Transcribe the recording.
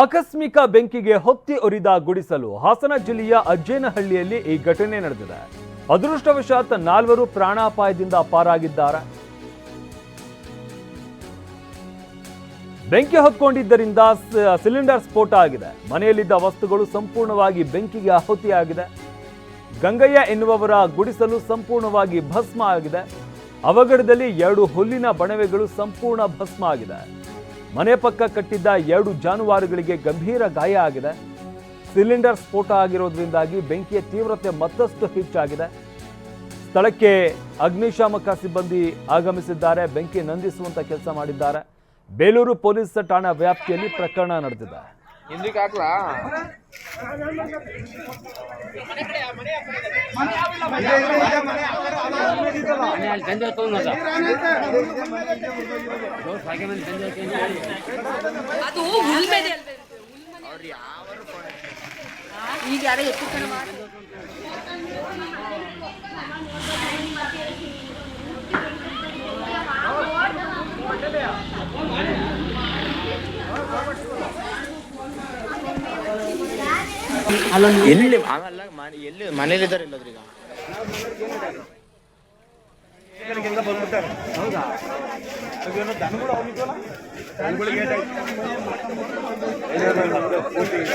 ಆಕಸ್ಮಿಕ ಬೆಂಕಿಗೆ ಹೊತ್ತಿ ಒರಿದ ಗುಡಿಸಲು ಹಾಸನ ಜಿಲ್ಲೆಯ ಅಜ್ಜೇನಹಳ್ಳಿಯಲ್ಲಿ ಈ ಘಟನೆ ನಡೆದಿದೆ. ಅದೃಷ್ಟವಶಾತ್ ನಾಲ್ವರು ಪ್ರಾಣಾಪಾಯದಿಂದ ಪಾರಾಗಿದ್ದಾರೆ. ಬೆಂಕಿ ಹೊತ್ಕೊಂಡಿದ್ದರಿಂದ ಸಿಲಿಂಡರ್ ಸ್ಫೋಟ ಆಗಿದೆ. ಮನೆಯಲ್ಲಿದ್ದ ವಸ್ತುಗಳು ಸಂಪೂರ್ಣವಾಗಿ ಬೆಂಕಿಗೆ ಆಹುತಿಯಾಗಿದೆ ಗಂಗಯ್ಯ ಎನ್ನುವವರ ಗುಡಿಸಲು ಸಂಪೂರ್ಣವಾಗಿ ಭಸ್ಮ ಆಗಿದೆ. ಅವಘಡದಲ್ಲಿ ಎರಡು ಹುಲ್ಲಿನ ಬಣವೆಗಳು ಸಂಪೂರ್ಣ ಭಸ್ಮ ಆಗಿದೆ. ಮನೆ ಪಕ್ಕ ಕಟ್ಟಿದ್ದ ಎರಡು ಜಾನುವಾರುಗಳಿಗೆ ಗಂಭೀರ ಗಾಯ ಆಗಿದೆ. ಸಿಲಿಂಡರ್ ಸ್ಫೋಟ ಆಗಿರೋದ್ರಿಂದಾಗಿ ಬೆಂಕಿಯ ತೀವ್ರತೆ ಮತ್ತಷ್ಟು ಹೆಚ್ಚಾಗಿದೆ. ಸ್ಥಳಕ್ಕೆ ಅಗ್ನಿಶಾಮಕ ಸಿಬ್ಬಂದಿ ಆಗಮಿಸಿದ್ದಾರೆ. ಬೆಂಕಿ ನಂದಿಸುವಂತ ಕೆಲಸ ಮಾಡಿದ್ದಾರೆ. ಬೇಲೂರು ಪೊಲೀಸ್ ಠಾಣಾ ವ್ಯಾಪ್ತಿಯಲ್ಲಿ ಪ್ರಕರಣ ನಡೆದಿದೆ. ಹಿಂದಕ್ಕೆ ಅದು ಆಗಲ್ಲ ಈಗ ಯಾರೋ ಎತ್ತು ಮಾಡಿ ಎಲ್ಲಿ ಆಮೇಲೆ ಮನೆ- ಎಲ್ಲಿ ಮನೇಲಿದ್ದಾರೆ ಇಲ್ಲದ್ರಿ ಈಗ